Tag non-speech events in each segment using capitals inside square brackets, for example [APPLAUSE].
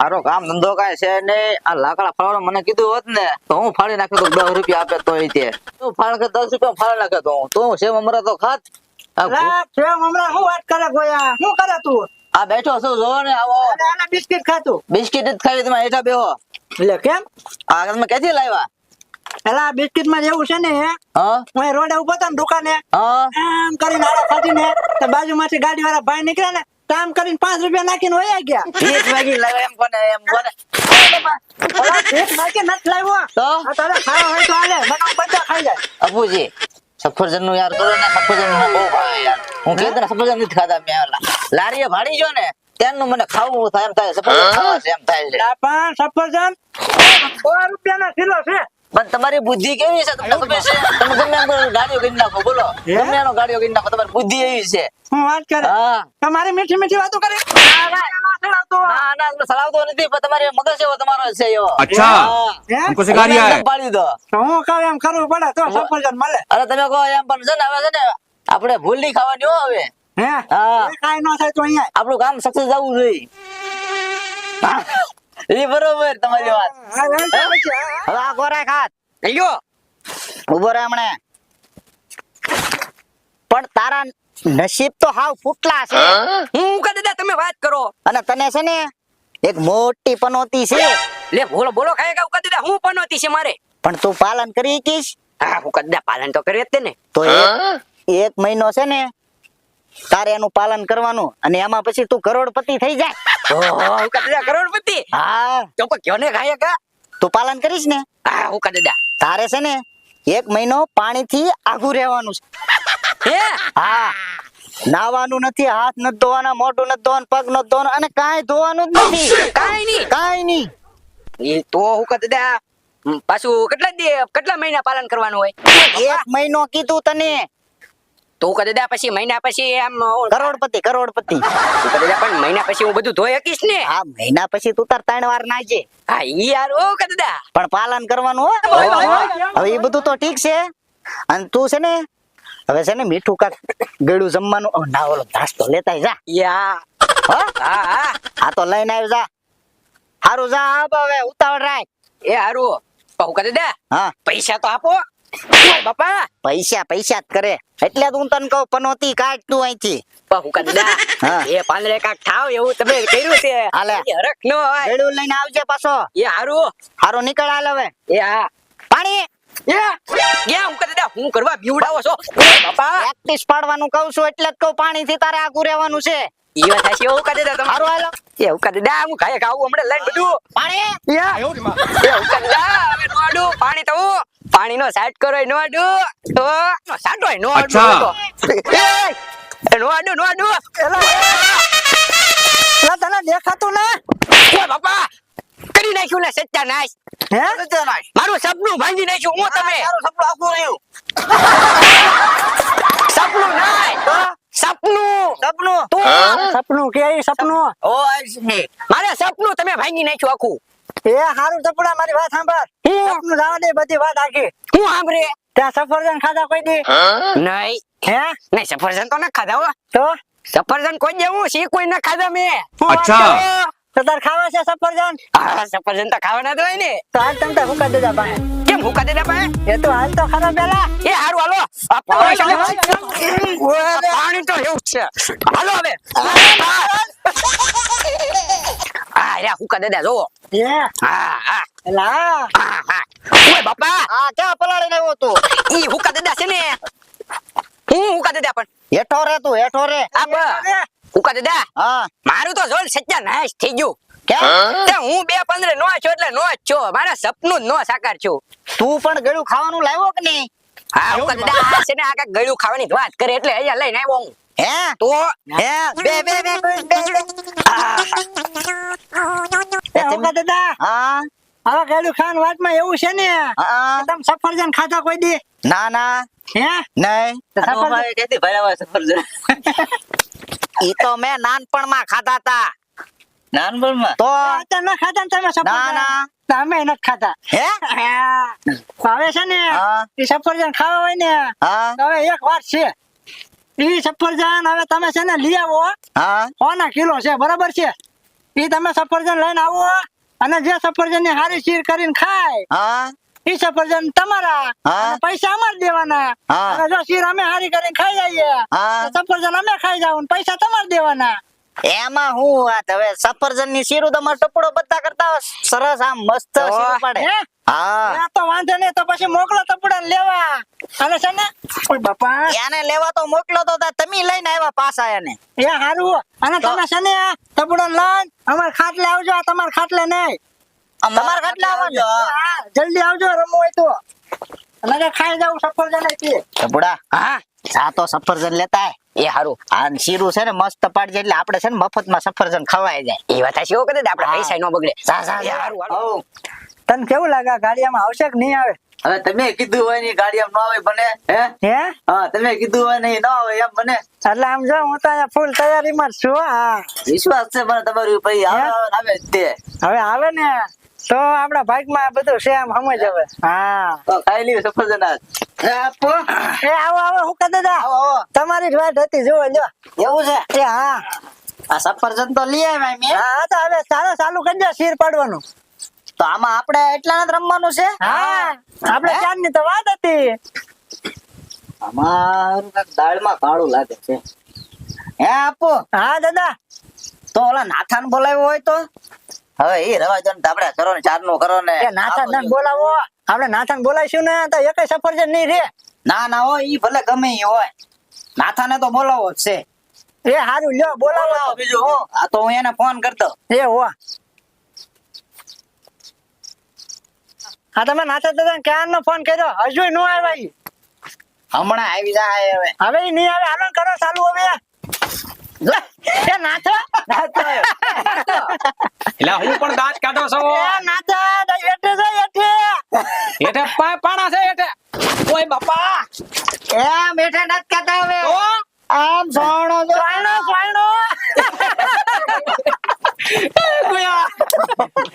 આરો કામ ધંધો કાંઈ છે ને આ લાકડા ફાળવાનું મને કીધું હોત ને તો હું ફાળી નાખ્યો તો દસ રૂપિયા આપે તો તે. તું ફાળ કે દસ રૂપિયા ફાળ નાખ્યો તો હું. તું સેમ અમરા તો ખાત? સેમ હમણાં શું વાત કરે ગોયા શું કરે તું? આ બેઠો છું જો ને આવો. બિસ્કિટ ખાતું બિસ્કિટ જ ખાઈ તમે હેઠા બેહો. એટલે કેમ? આ તમે ક્યાંથી લાવ્યા? એલા બિસ્કિટમાં જેવું છે ને હું? રોડે ઊભો હતો ને દુકાને. હા? આમ કરીને આડા ખાધી ને તો બાજુમાંથી ગાડી વાળા ભાઈ નીકળ્યા ને આમ કરીને પાંચ રૂપિયા નાખીને વયા ગયા. [LAUGHS] એક વાગી લાવે એમ કોને એમ કોને. એક વાગે નથી લાવ્યો. તો? તારે ખાવા હોય તો હાલે મને બધા ખાઈ જાય અપુજી સફરજનનું યાર કરો ને સફરજનનું બહુ ભાવે યાર. હું કે તને સફરજન નથી ખાધા મેં ઓલા. લારીએ ભાડી જો ને ત્યાંનું મને ખાવું થાય એમ થાય સફરજન ખાવા છે એમ થાય છે. આ પણ સફરજન સો રૂપિયાના કિલો છે. પણ તમારી બુદ્ધિ કેવી છે તમને ખબર છે તમે ગમે એમ કરો ગાડીઓ કરી નાખો બોલો હે? ગમે એનો ગાડીઓ કરી નાખો તમારી બુદ્ધિ એવી છે હું વાત કરે હા તમારી મીઠી મીઠી વાતો કરે ના, ના ના સલાવતો નથી પણ તમારી મગજ એવો તમારો છે એવો अच्छा હા. હે? हमको सिखा रिया है એકદમ પાડી દો તો હું કહું એમ કરવું પડે તો સફરજન મળે અરે તમે કહો એમ પણ છે ને હવે છે ને આપણે ભૂલ નહીં ખાવાની હો હવે હે હા. એ કાંઈ ન થાય તો અહીંયા આપણું કામ સક્સેસ જવું જોઈએ એ બરોબર તમારી વાત. હવે આ ગોરા ખાત. ગયો ઊભો રહે હમણે. પણ તારા નસીબ તો હાવ ફૂટલા છે. હું કા દાદા તમે વાત કરો. અને તને છે ને એક મોટી પનોતી છે. લે બોલો બોલો ખાય કે ઉકા દાદા હું પનોતી છે મારે? પણ તું પાલન કરી કીશ હા હું કદા પાલન તો કરી જ તે ને. તો એક મહિનો છે ને તારે એનું પાલન કરવાનું અને એમાં પછી તું કરોડપતિ થઈ જાય. [LAUGHS] કરોડપતિ? હા. તો પણ કયો ખાય કા? તું પાલન કરીશ ને. હા હું કા દાદા? તારે છે ને એક મહિનો પાણીથી આઘું રહેવાનું છે. હા? નાવાનું નથી હાથ નથી ધોવાના મોઢું નથી ધોવાનું પગ નથી ધોવાનું અને કાંઈ ધોવાનું જ નથી. કાઈ નહીં. કાંઈ નહીં. તો હું દાદા પાછું કેટલા દે કેટલા મહિના પાલન કરવાનું હોય? એક મહિનો કીધું તને. તો કરી દે પછી મહિના પછી એમ કરોડપતિ કરોડપતિ. તું કા દાદા પણ મહિના પછી હું બધું ધોઈ શકીશ ને. હા મહિના પછી તું તાર ત્રણ વાર નાજે હા ઈ યાર ઓ કા દાદા પણ પાલન કરવાનું હો. હવે ઈ બધું તો ઠીક છે. અને તું છે ને હવે છે ને મીઠું કાક ગળું જમવાનું ના ઓલો નાસ્તો લેતા જા. યા. હો? હા હા. તો લઈને આવ્યો જા. હારું જા આપ હવે ઉતાવળ રાખ. એ હારું. પણ હું દે. હા. પૈસા તો આપો. બાપા. પૈસા પૈસા જ કરે. એટલે હું તને કહું પનોતી કાઢ તું અહીંથી. હું એ પાંદરે કાક થાવ એવું તમે કર્યું છે. હાલે. હરખ નો હોય. ગળું લઈને આવજે પાછો. એ હારું. હારું નીકળ હાલ હવે. એ હા. પાણી. હું કરવા બીવડાવો છો. બાપા. પ્રેક્ટિસ પાડવાનું કહું છું એટલે જ કહું પાણી થી તારે આગું રહેવાનું છે. ઈ વાત સાચી હું કા દાદા તમારું હાલો. એ હું કા હું ખાય ખાવું હમણાં લઈને બધું. પાણી. હવે પાણી તો પાણીનો સાટ કરો નો આડુ. તો સાટો નો આડું નો આડુ નો આડુ. એલા તને દેખાતું ને. ઓય બાપા કરી નાખ્યું ને સત્યા નાશ. હે? મારું સપનું ભાંગી નાખ્યું હું તમે મારું સપનું આખું રહ્યું. સપનું નાય સપનું. સપનું? તું સપનું કે સપનું? ઓ મારે સપનું તમે ભાંગી નાખ્યું આખું. એ હારું સપડા મારી વાત સાંભળ. સપનું જવા દે બધી વાત આખી. હું સાંભળે? ત્યાં સફરજન ખાધા કોઈ દી? નહીં. હે? નહીં સફરજન તો ના ખાધા હો. તો? સફરજન કોઈ દેવું શી કોઈ ના ખાધા મે. અચ્છા. તો તાર ખાવા છે સફરજન? હા સફરજન તો ખાવાના જ હોય ને. તો હાલ તમ તો હુકા દેજા પાસે. કેમ હુકા દેતા પાસે? એ તો હાલ તો ખરા પેલા. એ હારું હાલો. આ પાણી તો એવું છે. હાલો હવે. હા હુકા દાદા જોવો હા હા એલા હા હા ઓય બાપા આ ક્યાં પલાળીને આવ્યો તું ઈ હુકા દાદા છે ને હું હુકા દાદા પણ હેઠો રે તું હેઠો રે આ હુકા દાદા હા મારું તો જોન સચ્ચા નાશ થઈ ગયું હું બે પંદરે નો છો એટલે નો જ છો મારા સપનું નો સાકાર છું તું પણ ગળું ખાવાનું લાવ્યો કે નહીં હા હુકા દાદા છે ને આ કાંઈક ખાવાની વાત કરે એટલે અહીંયા લઈને આવ્યો હું હે? તો હે? બે બે બે બે. એ હુકા દાદા. હા. હવે ગળ્યું ખાન વાતમાં એવું છે ને તમે સફરજન ખાધા કોઈ દી? ના ના. હે? નહીં. તો સફરજન- [LAUGHS] ઈ તો મેં નાનપણમાં ખાધા તા. નાનપણમાં? તો ને તમે સફરજન? ના, ના. તો અમે નથી ખાતા હે? હવે છે ને સફરજન ખાવા હોય ને હા. હવે એક વાત છે. ઈ સફરજન હવે તમે છે ને લઈ આવો હા. કોના કિલો છે બરાબર છે? ઈ તમે સફરજન લઈને આવો અને જે સફરજનની હારી શીર કરીને ખાય હા? ઈ સફરજન તમારા પૈસા અમારે દેવાના. અને જો શીર અમે હારી કરીને ખાઈ જઈએ સફરજન અમે ખાઈ જાવ પૈસા તમારે દેવાના. એમાં હું વાત? હવે સફરજનની શીરું તમારો ટપડો બધા કરતા સરસ આમ મસ્ત શીરું પડે. હા? તો વાંધો નહીં તો પછી મોકલો તપડા લેવા. અને છે ને? ઓય બાપા. એને લેવા તો મોકલો તો તમે લઈને આવ્યા પાછા એને. એ હારું અને તમે છે ને તપડા લઈને અમાર ખાટલે આવજો આ તમાર ખાટલે નહીં. તમારે ખાટલે આવજો હા, જલ્દી આવજો રમવું હોય તો. અને ખાઈ જાવ સફરજન ટપડા હા. આ તો સફરજન લેતા. એ હારું. આ શીરું છે ને મસ્ત પાડજે એટલે આપણે છે ને મફતમાં સફરજન ખવાય જાય. એ વાત હશે હો કદાચ આપણે પૈસા ન બગડે. તને કેવું લાગે? ગાડીયામાં આવશે કે નહીં આવે? હવે તમે કીધું હોયની ગાડી આમ ન આવે બને હે? હે? હા તમે કીધું હોય નહીં ન આવે એમ બને એટલે આમ જો હું તો ફૂલ તૈયારીમાં છું હા. વિશ્વાસ છે મને તમારું પછી આવે તે. હવે આવે ને. તો આપણા ભાગમાં આ બધું છે આમ સમજ હવે. હા. ખાઈ લીધું સફરજન આપો. એ આવો આવો હું કહી દાદા. આવો આવો. તમારી જ વાત હતી જુઓ જો. એવું છે? એ હા. આ સફરજન તો લઈ આવ્યા મેં હા તો હવે ચાલો ચાલુ કરી દો શીર પાડવાનું. તો આમાં આપણે એટલા જ રમવાનું છે? હા. આપણે? ચાંદની તો વાત હતી. અમારું કાંઈક દાળમાં કાળું લાગે છે. હે આપો. હા દાદા. તો ઓલા નાથાન બોલાવ્યો હોય તો? હવે એ રવા દો ને આપણે કરો ને ચારનું કરો ને. નાથાન ને બોલાવો. આપણે નાથાન બોલાવીશું ને તો એક સફરજન નહીં રે. ના ના હોય ઈ ભલે ગમે ઈ હોય. નાથાને તો બોલાવો જ છે. એ હારું લ્યો બોલાવો. બીજું હું. આ તો હું એને ફોન કરતો. એ હો. હા તમે નાથા દાદા ક્યારનો ફોન કર્યો? હજુ નો આવ્યા હમણાં આવી જાય હવે. હવે નહીં આવે. હાલો કરો ચાલુ હવે લે, એ નાથા એટલે હું પણ દાંત કાઢો છો એ નાથા દા એઠે જાય એઠે હેઠે પા- પાણા છે ઓય બાપા. એમ હેઠે નથી કહેતા હવે. આમ સોણો.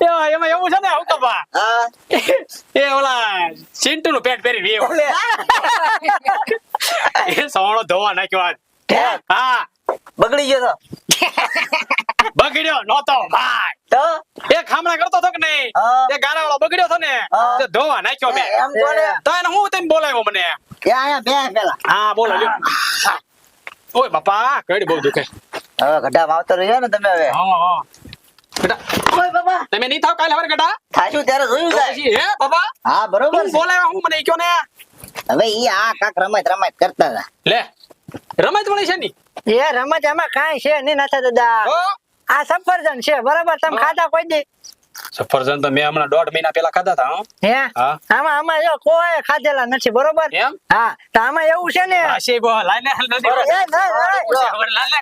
એ એમાં એવું છે ને હા એ ઓલા ચિંટુ નું પેટ પહેરી રહ્યો એ સોણો ધોવા નાખ્યો આજ. હા. બગડી ગયો તો. બગડ્યો નહોતો ભાઈ. તો? એ ખામણા કરતો હતો કે નહીં. એ ગારાવાળો બગડ્યો હતો ને? તે ધોવા નાખ્યો મેં. એમ તો એને હું તેમ બોલાવ્યો મને? એ આયા બે પેલા. હા બોલો લ્યો. ઓય બાપા કડી બહુ દુખે. હવે ગઢા વાવતો રહ્યો ને તમે હવે. હા હા. બેટા ઓય બાબા તમે નહીં થાવ કાલે હવે થાશું ત્યારે જોયું જાય હે બાપા? હા બરોબર બોલાવ્યા હું મને કયો ને? હવે ઈ આ કાક રમત રમત કરતા હતા. લે રમત વળી છે ની? એ રમત એમાં કાંઈ છે નહીં નાથા દાદા. આ સફરજન છે. બરાબર તમે ખાધા કોઈ દી? સફરજન તો મેં હમણાં દોઢ મહિના પેલા ખાધા હતા હે. હા. આમાં આમાં જો કોઈ ખાધેલા નથી બરોબર? એમ? હા તો આમાં એવું છે ને? એ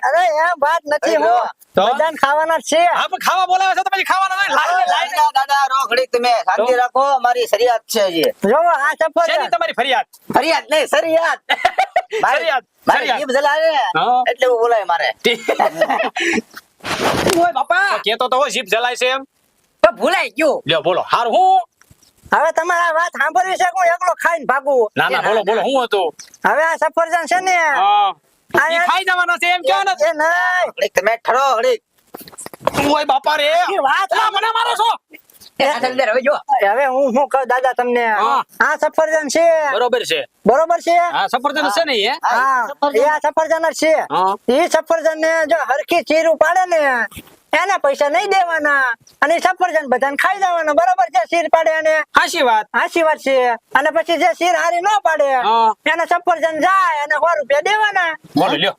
અરે એમ વાત નથી હો. બધાને ખાવાના છે. આપ ખાવા બોલાવે છે તો પછી ખાવાના હોય લાઈને લાઈને દાદા રોખડી તમે શાંતિ રાખો મારી ફરિયાદ છે જે જો આ સફરજન. તમારી ફરિયાદ? ફરિયાદ નહીં ફરિયાદ. [LAUGHS] ફરિયાદ હા. એટલે એવું બોલાય મારે. [LAUGHS] ઓય બાપા? કેતો તો જીભ જલાય છે એમ. તો ભૂલાઈ ગયો. લ્યો બોલો હાર હું? હવે તમારે વાત સાંભળવી છે હું એકલો ખાઈને ભાગું? ના ના બોલો બોલો હું હતું? હવે આ સફરજન છે ને હા. આ ઈ ખાઈ જવાનો છે એમ કયો ને એ નહીં. તમે ઠરો હળી. ઓય બાપા રે? એ વાત ના મને મારો છો. હવે જો. હવે હું શું કહું દાદા તમને? આ સફરજન છે. બરોબર છે. બરોબર છે? હા સફરજન છે ને હા. એ આ સફરજન છે. એ સફરજન ને જો હરખી ચીરું પાડે ને એના પૈસા નહીં દેવાના અને સફરજન બધાને ખાઈ જવાના. બરોબર છે? શીર પાડે અને હાસી વાત. હાચી વાત છે. અને પછી જે શીર હારી ન પાડે એના એને સફરજન જાય અને સો રૂપિયા દેવાના. લ્યો.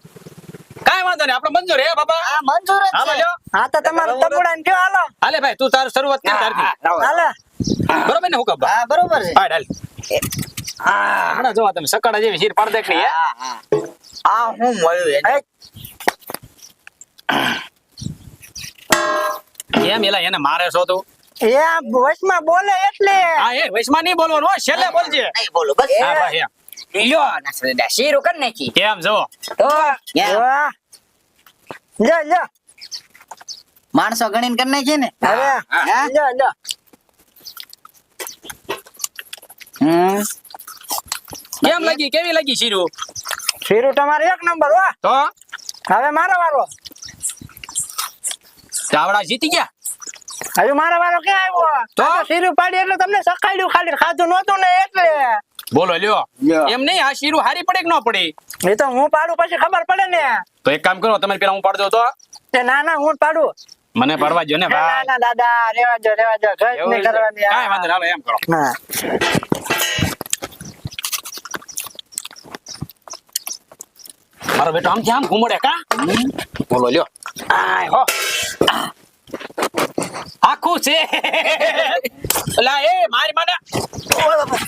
કાઈ વાંધો નહીં. આપણે મંજૂર હે બાબા? આ મંજૂર જ છે. હા તો તમારે તબુડા કયો હાલો? હાલે ભાઈ તું તાર શરૂઆત કર તારથી. હાલે? બરોબર ને હુકમ હા બરોબર છે. હાલ. હાલ હા. હમણાં જોવા તમે સકાડા જેવી શીર પાડ દેખ હે? હા હા. આ હું મળ્યું એને? એમ એલા એને મારે છો તું? એ આ વચમાં બોલે એટલે. હા એ વૈશમાં નહીં બોલવાનું હો છેલ્લે બોલજે. નહીં બોલો બસ. હા ભાઈ લ્યો ના સદા શીરો કર નાખી. કેમ જો તો વાહ. લ્યો લ્યો માણસો ગણીને કરી નાખીએ ને? હવે લ્યો લ્યો કેમ લાગી? કેવી લાગી શીરું? શીરું તમારે એક નંબર હો. તો? હવે મારો વારો. ચાવડા જીતી ગયા? હજુ મારા વારો ક્યાં આવ્યો? તો? શીરું પાડી એટલે તમને સકાળ્યું ખાલી. ખાધું નહોતું ને એટલે. બોલો લ્યો. એમ નહીં આ શીરું હારી પડે કે ન પડે? એ તો હું પાડું પછી ખબર પડે ને. તો એક કામ કરો તમે પેલા હું પાડજો તો. તે ના ના હું પાડું. મને પડવા જો ને ભાઈ. ના ના દાદા રેવા જો રેવા જો એવું નહીં કરવાની કાઈ વાંધો ના એમ કરો. હા. મારો બેટો આમ આમ ઘૂમડે કા? બોલો લ્યો. આય હો. આખું છે. એલા એ મારી મને.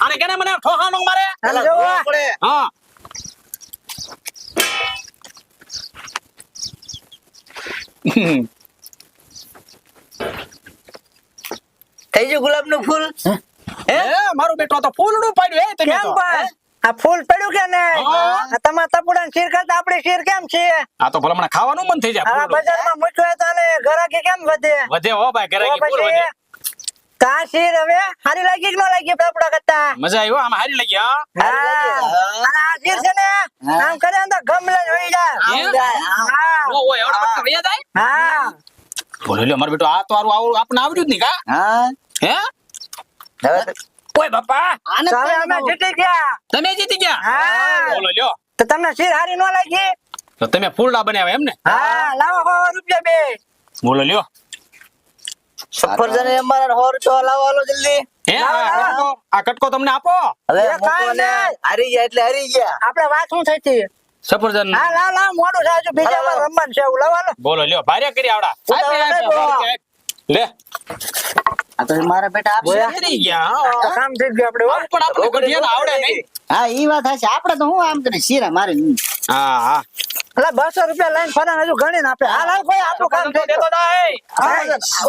આને કેને મને ઠોહાનો મારે. હા. થઈ ગયું ગુલાબનું ફૂલ? એ મારું બેટો તો ફૂલડું પાડ્યું. હે તમે કેમ પણ આ ફૂલ પડ્યું કે નહીં? હા. આ તમારા તપુડાની શીર કરતા આપડી શીર કેમ છે? આ તો ભલા ખાવાનું મન થઈ જાય ફૂલડું. બજારમાં મૂક્યું તો આને ઘરાકી કેમ વધે? વધે હો ભાઈ ઘરે પૂરો વધે. પછી શીર હવે? સારી લાગી કે ન લાગી તપુડા કરતા? મજા આવી હો હારી લાગી હા? હા. આ શીર છે ને આમ કરે તો ગમલે હોઈ જાય. હા. ઓ, ઓ, એવડો બધો વૈયા જાય? હા. બોલો મારો બેટો આ તો આવું આપણને આવડ્યું જ નહીં કા? હા. હે? ઓય બાપા. આને અમે જીતી ગયા. તમે જીતી ગયા? હા. બોલો લ્યો. તો તમને શીર હારી ન લાગી? તો તમે ફૂલડા બનાવ્યા એમ ને? હા લાવો હો રૂપિયા બે. બોલો લ્યો. સફરજન અમારા હોર તો લાવો જલ્દી. હે આ કટકો તમને આપો? હવે હારી ગયા એટલે હારી ગયા. આપણે વાત શું થઈ સફરજન હા લાવ લાવ મોડું થાય છે. બીજા વાર રમવાનું છે લાવો બોલો લ્યો. ભારે કરી આવડા. લે. આ તો મારા બેટા આપ જીતી ગયા કામ થઈ ગયું આપણે વાત પણ આપણે ગઢિયાને આવડે નહીં. હા ઈ વાત હશે આપણે તો હું આમ કરી શીરા મારે હા હા. એટલે બસો રૂપિયા લઈને ફરાને હજુ ગણી ને આપણે હાલ હાલ કોઈ આપણું કામ થઈ દેતો ના.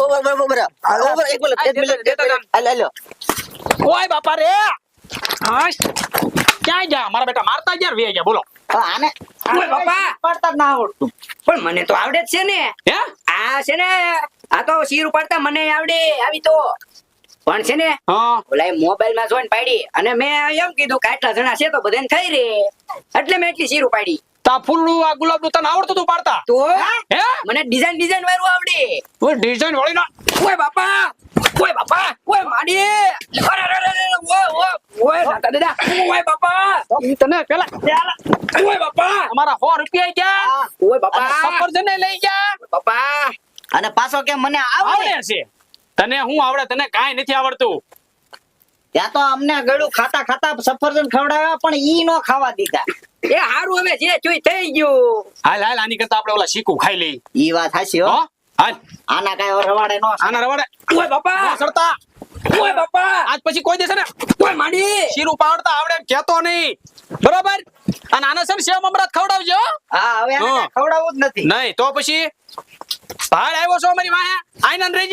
ઓવર બરાબર બરાબર ઓવર એક મિનિટ એક મિનિટ દેતો ના હાલ હાલો ઓય બાપા રે. હાશ. ક્યાં ગયા? મારા બેટા મારતા ગયા વે ગયા? બોલો. આને. ઓય બાપા. પડતા જ ના આવડતું. પણ મને તો આવડે જ છે ને. હે? આ છે ને આ તો શીર ઉપાડતા મને આવડે આવી તો. પણ છે ને ઓલા મોબાઈલમાં જોઈને પાડી અને મેં એમ કીધું કે આટલા જણા છે તો બધાને થઈ રે. એટલે મેં એટલી શીર ઉપાડી. તા ફૂલનું આ ગુલાબનું તને આવડતું તું પાડતા? તો? હે? મને ડિઝાઇન ડિઝાઇન વાળું આવડે. ઓય ડિઝાઇન વાળી ના ઓય બાપા! ઓય બાપા! ઓય માડી અરે અરે અરે અરે, ઓય ઓય ઓય દાદા દાદા. ઓય બાપા! તને પેલા ઓય બાપા! અમારા સો રૂપિયા ગયા. ઓય બાપા! સફરજન લઈ ગયા. બાપા! અને પાછો કે મને આવડે. છે. તને હું આવડે તને કાંઈ નથી આવડતું. ત્યાં તો અમને ગળું ખાતા ખાતા સફરજન ખવડાવ્યા પણ ઈ નો ખાવા દીધા. એ હારું હવે જે જોઈ થઈ ગયું. હાલ હાલ આની કરતા આપણે ઓલા શીકું ખાઈ લઈ ઈ વાત હાસી હો. હો હાલ. આના કાંઈ રવાડે નો આના રવાડે. ઓય બાપા. ન સડતા ઓય બાપા! આજ પછી કોઈ દેશે ને? ઓય માંડી! શીરું પાવડતા આવડે કેતો નહીં. બરોબર? અને આને છે ને સેવ મમરાત ખવડાવજો. હા હવે આને ખવડાવવું જ નથી. નહીં તો પછી ભાડ આવ્યો છો અમારી વાહે? આઈ રહી